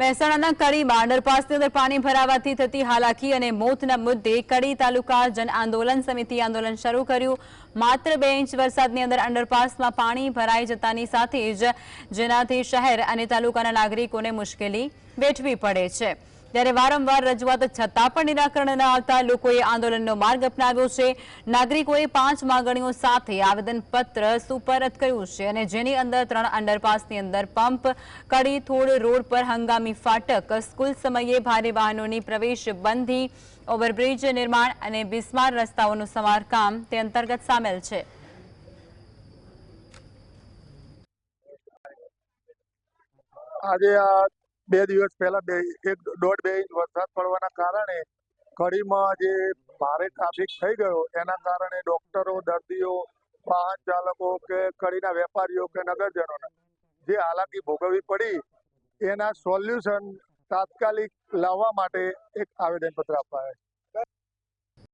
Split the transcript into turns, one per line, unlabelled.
મહેસાણાના કડીમાં અંડરપાસની અંદર પાણી ભરાવાથી થતી હાલાકી અને મોતના મુદ્દે કડી તાલુકા જન આંદોલન સમિતિ આંદોલન શરૂ કર્યું. માત્ર બે ઇંચ વરસાદની અંદર અંડરપાસમાં પાણી ભરાઈ જતાની સાથે જ જેનાથી શહેર અને તાલુકાના નાગરિકોને મુશ્કેલી વેઠવી પડે છે. ત્યારે વારંવાર રજૂઆત છતાં પણ નિરાકરણ ન આવતા લોકોએ આંદોલનનો માર્ગ અપનાવ્યો છે. નાગરિકોએ પાંચ માંગણીઓ સાથે આવેદનપત્ર સુપરત કર્યું છે અને જેની અંદર ત્રણ અંડરપાસની અંદર પંપ, કડી, થોડ, રોડ પર હંગામી ફાટક, સ્કૂલ સમયે ભારે વાહનોની પ્રવેશ બંધી, ઓવરબ્રિજ નિર્માણ અને બિસ્માર રસ્તાઓનું સમારકામ તે અંતર્ગત સામેલ છે.
આજે આ બે દિવસ પહેલા બે, એક દોઢ બે ઇંચ વરસાદ પડવાના કારણે કડીમાં જે ભારે ટ્રાફિક થઈ ગયો, એના કારણે ડોક્ટરો દર્દીઓ, વાહન ચાલકો કે કડીના વેપારીઓ કે નગરજનોને જે હાલાકી ભોગવવી પડી, એના સોલ્યુશન તાત્કાલિક લાવવા માટે એક આવેદનપત્ર છે.